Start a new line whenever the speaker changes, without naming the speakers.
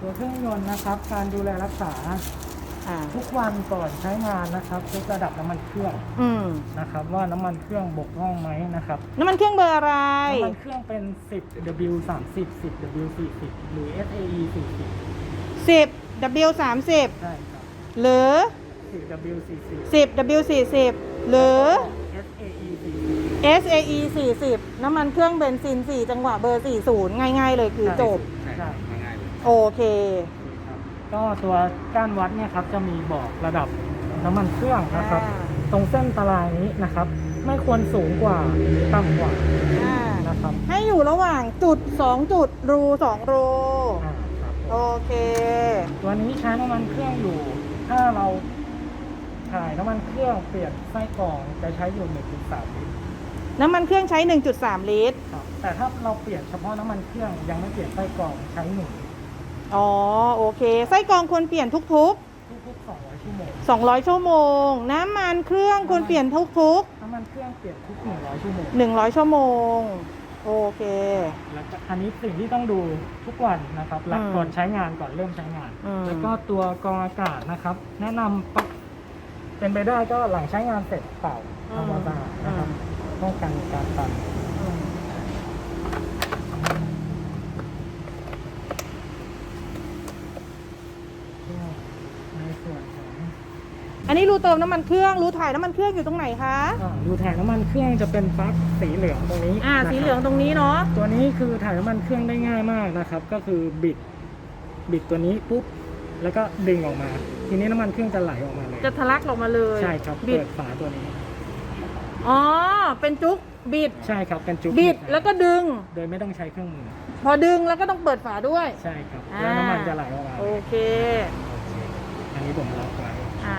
ตัวเครื่องยนต์นะครับ การดูแลรักษา
อ่า
ทุกวันก่อนใช้งานนะครับเช็คระดับน้ำมันเครื่อง
อืม
นะครับ ว่าน้ำมันเครื่องบกพร่องไหมนะครับ
น้ำมันเครื่องเบอร์อะไร
น้ำมันเครื่องเป็น 10 W 30 10 W 40หรือ SAE 40
10 W 30
ใช่ครับ
หรือ
10 W 40
10 W 40หรือ
SAE 40
SAE 40 น้ำมันเครื่องเบนซิน 4 จังหวะเบอร์ 40 ง่ายๆเลยคือจบ
ใช่ครับง่ายๆเลย
โอเค
ครับก็ตัวก้านวัดเนี่ยครับจะมีบอกระดับน้ำมันเครื่องนะครับ
อ่า
ตรงเส้นตารางนี้นะครับ ไม่ควรสูงกว่าหรือต่ำกว่า
อ่า
นะครับ
ให้อยู่ระหว่างจุด 2 จุดรู2รู
อ่าครับผม
โอเค
ตัวนี้ใช้น้ำมันเครื่องอยู่ ถ้าเราถ่ายน้ำมันเครื่องเปลี่ยนไส้กรองจะใช้อยู่1.3ลิตร
น้ำมันเครื่องใช้ 1.3 ลิตร
ครับแต่ถ้าเราเปลี่ยนเฉพาะน้ำมันเครื่องยังไม่เปลี่ยนไส้กรองใช้หนึ่ง
อ๋อโอเค ไส้กรองควรเปลี่ยนทุก
ทุกๆ200ชั่วโมง
ๆ 200 ชั่วโมง น้ำมันเครื่องควรเปลี่ยนทุก
น้ำมันเครื่องเปลี่ยนทุก100ชั่วโมง
ๆ 100 ชั่วโมง โอเค
แล้วก็อันนี้สิ่งที่ต้องดูทุกวันนะครับหลัง
อืม
ก่อนใช้งานก่อนเริ่มใช้งาน
อืม
แล้วก็ตัวกรองอากาศนะครับ แนะนำปะเป็นไปได้ก็หลังใช้งานเสร็จเป่าทำความสะอาดนะครับป้องกันการตัน
อืม
ในส่วนของ
อันนี้รูเติมน้ำมันเครื่องรูถ่ายน้ำมันเครื่องอยู่ตรงไหนคะ
อ่าดูถ่ายน้ำมันเครื่องจะเป็นปลั๊กสีเหลืองตรงนี้
อ่า
นะครับ
สีเหลืองตรงนี้เนาะ
ตัวนี้คือถ่ายน้ำมันเครื่องได้ง่ายมากนะครับ ก็คือบิดบิดตัวนี้ปุ๊บแล้วก็ดึงออกมา ทีนี้น้ำมันเครื่องจะไหลออกมาเลย
จะทะลักออกมาเลย
ใช่ครับ
บิด
เปิดฝาตัวนี้
อ๋อ เป็นจุกบิด
ใช่ครับเป็นจุก
บิดแล้วก็ดึง
โดยไม่ต้องใช้เครื่องมือ
พอดึงแล้วก็ต้องเปิดฝาด้วย
ใช่ครับ
อ่า
แล้วน้ำมันจะไหลออกมา
โอเค
โอเคอันนี้ผมล็อกไว้
อ่า